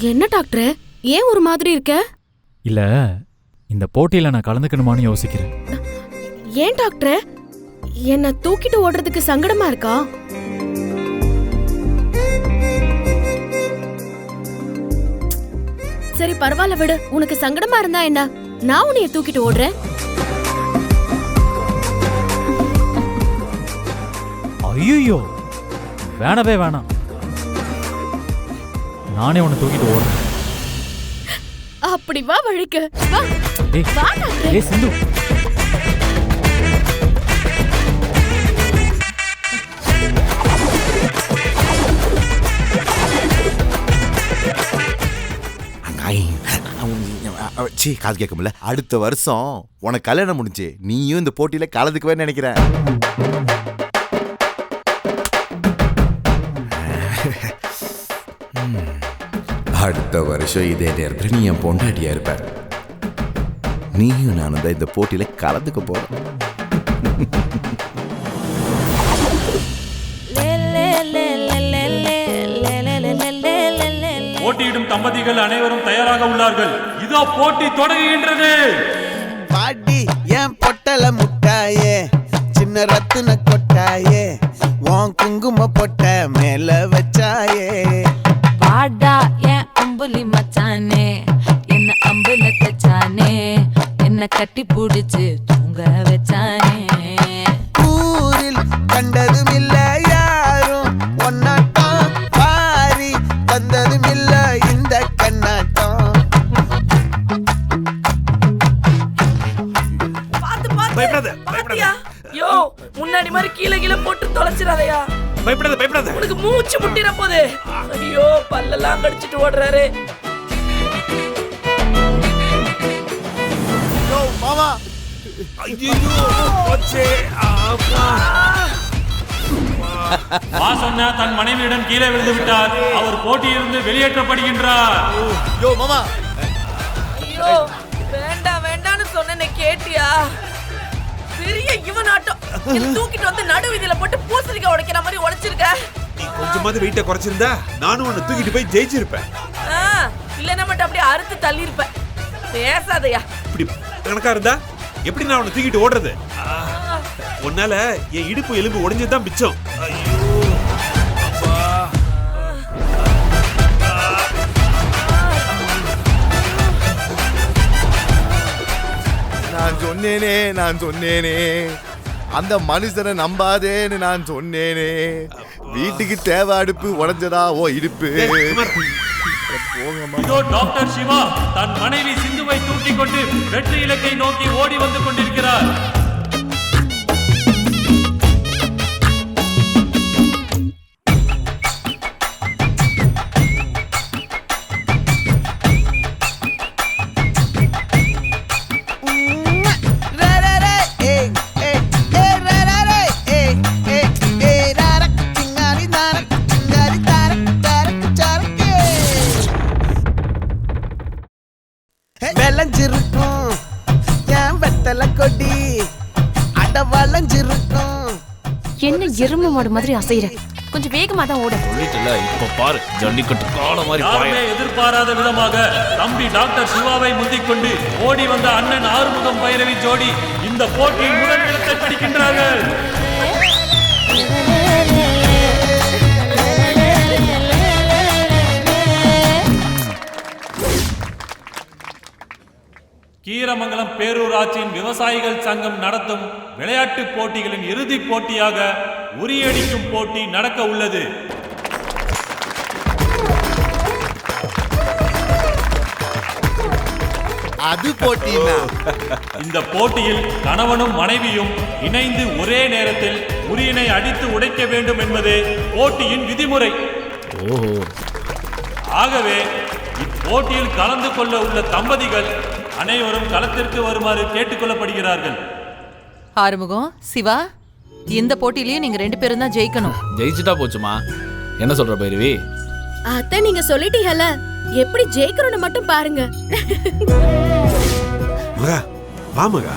என்ன டாக்டர்? ஏன் ஒரு மாதிரி இருக்க? இல்ல இந்த போட்டியில நான் கலந்துக்கணுமான்னு யோசிக்கிறேன். ஏன் டாக்டர்? என்ன தூக்கிட்டு ஓடுறதுக்கு சங்கடமா இருக்கா? சரி பரவாயில்ல விடு. உனக்கு சங்கடமா இருந்தா என்ன? நான் உன்னைய தூக்கிட்டு ஓடுறேன். ஐயோ வேணவே வேணாம். நானே உன்னை தூக்கிட்டு ஓடுறேன். அப்படி வா வழிக்கு. வா. ஏய் வா ஏய் சிந்து. சி காது கேட்க முடியல அடுத்த வருஷம் உனக்கு கல்யாணம் முடிஞ்சு நீயும் இந்த போட்டியில கலந்துக்கவே நினைக்கிறேன். அடுத்த வருஷம் இதே நேரத்தில் நீ என் பொண்டாட்டியா இருப்ப. நீயும் நானும் தான் இந்த போட்டியில கலந்துக்க போறோம். போட்டியிடும் தம்பதிகள் அனைவரும் தயாராக உள்ளார்கள். இதோ போட்டி தொடங்குகின்றது. பாடி ஏன் பொட்டல முட்டாயே சின்ன ரத்தின கொட்டாயே உன் குங்கும பொட்ட மேல வச்சாயே. புலி மச்சானே என்ன அம்புல தச்சானே என்ன கட்டி பிடிச்சு தூங்க வச்சானே. மூச்சு முட்டிட போகுது ஐயோ பல்லெல்லாம் கடிச்சிட்டு ஓடுறாரு. மாமா. வாசன்னா தன் மனைவியிடம் கீழே விழுந்து விட்டார் அவர் போட்டியிலிருந்து வெளியேற்றப்படுகின்றார். யோ மாமா. ஐயோ வேண்டாம் வேண்டாம்னு சொன்னேனே கேட்டியா? பெரிய இவன் ஆட்டம் தூக்கிட்டு வந்து நடு வீதியில போட்டு பூசணிக்காய் உடைக்கிற மாதிரி உடைச்சிருக்க. நீ கொஞ்சமாவது வெயிட்ட குறைச்சிருந்தா நானும் உன்னை தூக்கிட்டு போய் ஜெயிச்சிருப்பேன். ஆ, இல்லைன்னா மட்டும் அப்படியே அறுத்து தள்ளியிருப்பேன். பேசாதயா. இப்படி கணக்கா இருந்தா எப்படி நான் உன்னை தூக்கிட்டு ஓடுறது? உன்னால என் இடுப்பு எலும்பு உடைஞ்சதுதான் மிச்சம். ஐயோ அப்பா. நான் சொன்னேனே நான் சொன்னேனே. அந்த மனுஷனை நம்பாதேன்னு நான் சொன்னேனே. வீட்டுக்கு தேவை அடுப்பு உடஞ்சதா? ஓ இடுப்பு. இதோ டாக்டர் சிவா தன் மனைவி சிந்துவை தூக்கிக் கொண்டு வெற்றி இலக்கை நோக்கி ஓடி வந்து கொண்டிருக்கிறார். என்ன எருமை மாடு மாதிரி அசைற கொஞ்சம் வேகமா தான் ஓட. சொல்லிட்டுல இப்ப பாரு ஜல்லிக்கட்டு கால மாதிரி யாருமே எதிர்பாராத விதமாக தம்பி டாக்டர் சிவாவை முந்திக் கொண்டு ஓடி வந்த அண்ணன் ஆறுமுகம் பைரவி ஜோடி இந்த போட்டியில் முதல் இடத்தை பிடிக்கின்றார்கள். கீரமங்கலம் பேரூராட்சியின் விவசாயிகள் சங்கம் நடத்தும் விளையாட்டுப் போட்டிகளின் இறுதிப் போட்டியாக உரியடிக்கும் போட்டி நடக்க உள்ளது. அது போட்டினா? இந்த போட்டியில் கணவனும் மனைவியும் இணைந்து ஒரே நேரத்தில் உரியனை அடித்து உடைக்க வேண்டும் என்பதே போட்டியின் விதிமுறை. ஆகவே இப்போட்டியில் கலந்து கொள்ள உள்ள தம்பதிகள் அனைவரும் களத்திற்கு வருமாறு கேட்டுக்கொள்ளப்படுகிறார்கள். ஆறுமுகம் சிவா இந்த போட்டியிலயும் நீங்க ரெண்டு பேரும் தான் ஜெயிக்கணும். ஜெயிச்சுட்டா போச்சுமா? என்ன சொல்ற பைரவி? அத்தை நீங்க சொல்லிட்டீங்கல்ல. எப்படி ஜெயிக்கிறோன்னு மட்டும் பாருங்க. மகா வா மகா.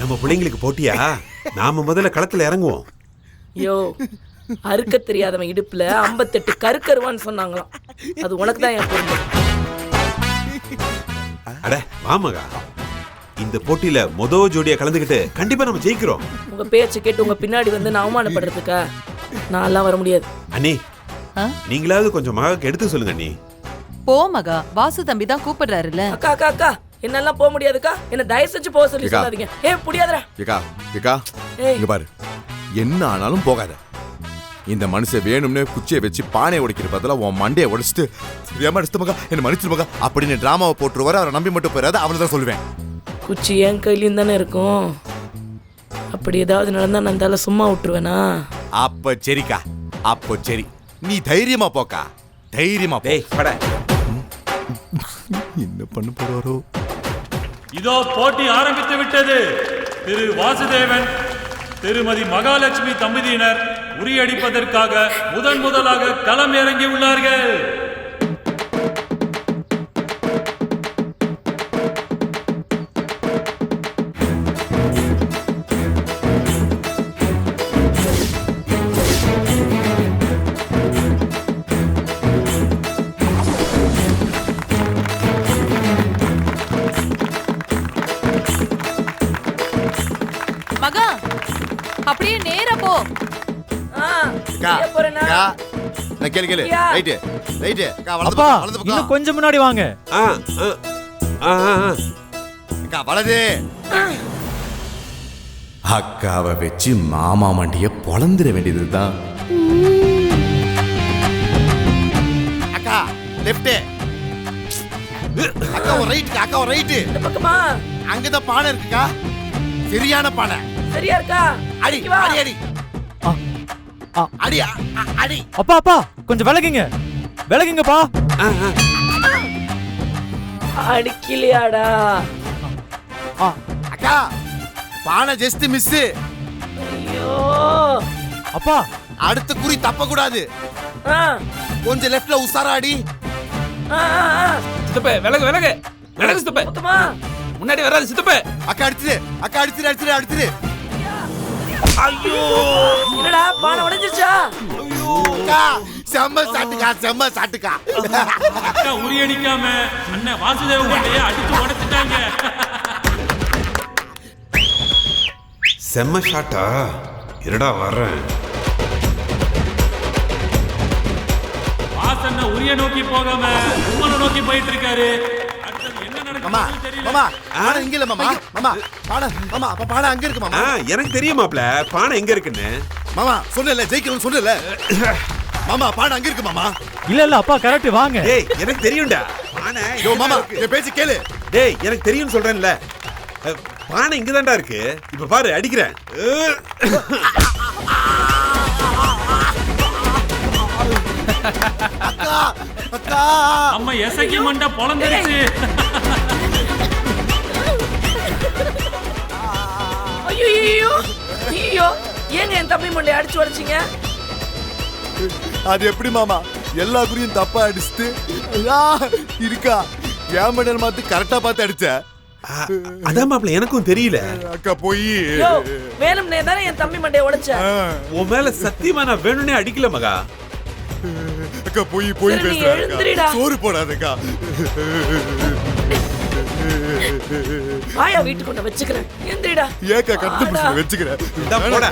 நம்ம பிள்ளைங்களுக்கு போட்டியா? நாம முதல்ல களத்துல இறங்குவோம். யோ அறுக்க தெரியாதவன் இடுப்புல ஐம்பத்தெட்டு கருக்கருவான்னு சொன்னாங்களாம். அது உனக்கு தான் என் பொண்ணு அட வாமகா இந்த போட்டியில மொத ஜோடியா கலந்துக்கிட்டு கண்டிப்பா நம்ம ஜெயிக்கிறோம். உங்க பேச்சை கேட்டு உங்க பின்னாடி வந்து நான் அவமானப்படுறதுக்கா? நான்லாம் வர முடியாது. அண்ணி ஆ? நீங்களாவது கொஞ்சம் மகாக்கு எடுத்து சொல்லுங்க அண்ணி. போ மகா வாசு தம்பி தான் கூப்பிடுறாருல்ல. அக்கா அக்கா அக்கா என்னெல்லாம் போக முடியாதுக்கா? என்ன தயவு செஞ்சு போக சொல்லி. சொல்லாதீங்க. ஏ முடியாதுடா ஏக்கா ஏக்கா ஏய். இங்க பாரு. என்ன ஆனாலும் போகாத. இந்த மனுஷன் வேணும்னே குச்சியை வச்சு பானையை உடைக்கிற பதிலா உன் மண்டையை உடைச்சிட்டு ஏமா அடிச்சிட்டு மகா என்ன மன்னிச்சிரு மகா அப்படின்னு டிராமாவை போட்டுருவாரு. அவரை நம்பி மட்டும் போயிடாது அவளை தான் சொல்லுவேன். குச்சி என் கையிலயும் தானே இருக்கும். அப்படி ஏதாவது நடந்தா நான் தலை சும்மா விட்டுருவேனா? அப்ப சரிக்கா அப்போ சரி. நீ தைரியமா போக்கா தைரியமா டேய் பட. என்ன பண்ண போறாரோ? இதோ போட்டி ஆரம்பித்து விட்டது. திரு வாசுதேவன் திருமதி மகாலட்சுமி தம்பதியினர் முறியடிப்பதற்காக முதன் முதலாக களம் இறங்கி உள்ளார்கள். மகா அப்படியே நேரா போ. அக்கா நான் கேளு கேளு. ரைட்டு ரைட்டு அக்கா வலது அப்பா பக்கம் வலது இன்னும் பக்கம் கொஞ்சம் முன்னாடி வாங்க. ஆ ஆ, ஆ ஆ, வலது. அக்காவை வச்சு மாமா மண்டிய பொழந்துட வேண்டியதுதான் அக்கா லெஃப்ட் அக்கா ஒரு ரைட்டுக்கா அக்கா ஒரு ரைட்டு இந்த பக்கமா? அங்கதான் பானை இருக்குக்கா. சரியான பானை. சரியா இருக்கா? அடி வா. அடி அடி. அடி அடி. அப்பா அப்பா கொஞ்சம் விலகுங்க. விலகுங்கப்பா. ஆ, ஆ. அடிக்கலையாடா. ஆ, அக்கா பானை ஜஸ்ட் மிஸ் ஐயோ. அப்பா. அடுத்த குறி தப்ப கூடாது ஆ, கொஞ்சம் லெஃப்ட்ல உசாரா அடி. சித்தப்ப விலகு விலகு. விலகு சித்தப்ப. முன்னாடி வராது சித்தப்ப. அக்கா அடிச்சிரு. அக்கா அடிச்சிரு அடிச்சிரு அடிச்சிரு. என்னடா பானை உடைஞ்சிருச்சா? அக்கா செம்ம சாட்டுக்கா செம்ம சாட்டுக்கா. அக்கா உரியடிக்காம அண்ணன் வாசுதேவ மண்டையை அடிச்சு உடைச்சிட்டாங்க. செம்ம ஷாட்டா? இருடா வர்றேன். வாசன்ன உரிய நோக்கி போகாம உம்மனை நோக்கி போயிட்டு இருக்காரு. மாமா மாமா பானை இங்க இல்ல மாமா. மாமா பானை மாமா அப்ப பானை அங்க இருக்கு மாமா. எனக்கு தெரியுமாப்ல பானை எங்க இருக்குன்னு? மாமா சொன்னல ஜெயிக்கணும்னு சொன்னல மாமா பானை அங்க இருக்கு மாமா. இல்ல இல்ல அப்பா கரெக்ட் வாங்க. டேய் எனக்கு தெரியும்டா. பானை யோ மாமா. என் பேச்சு கேளு. டேய் எனக்கு தெரியும்னு சொல்றேன்ல. பானை இங்கதான்டா இருக்கு. இப்ப பாரு அடிக்கிறேன். அக்கா அக்கா. நம்ம எசக்கி மண்டை பொழந்துருச்சு. ஏங்க என் தம்பி மண்டை அடிச்சு உடைச்சிங்க? அது எப்படி மாமா? எல்லா குறியும் தப்பா அடிச்சுட்டு ஆ, இருக்கா? ஏன் மெடல் மாத்து கரெக்டா பார்த்து அடிச்ச. அ- அதான் மாப்ள எனக்கும் தெரியல. அக்கா போய். யோ வேணும்னே தானே என் தம்பி மண்டையை உடைச்ச. உன் மேல சத்தியமா நான் வேணும்னே அடிக்கல மகா. அக்கா போய் போய் சரி, நீ பேசுறேன் எழுந்திரிடா. அக்கா. சோறு போடாதக்கா. ஆயா வீட்டுக்கு கொண்டு வச்சுக்கிறேன். எந்திரிடா ஏக்கா ஆடா. வச்சுக்கிறேன். போடா.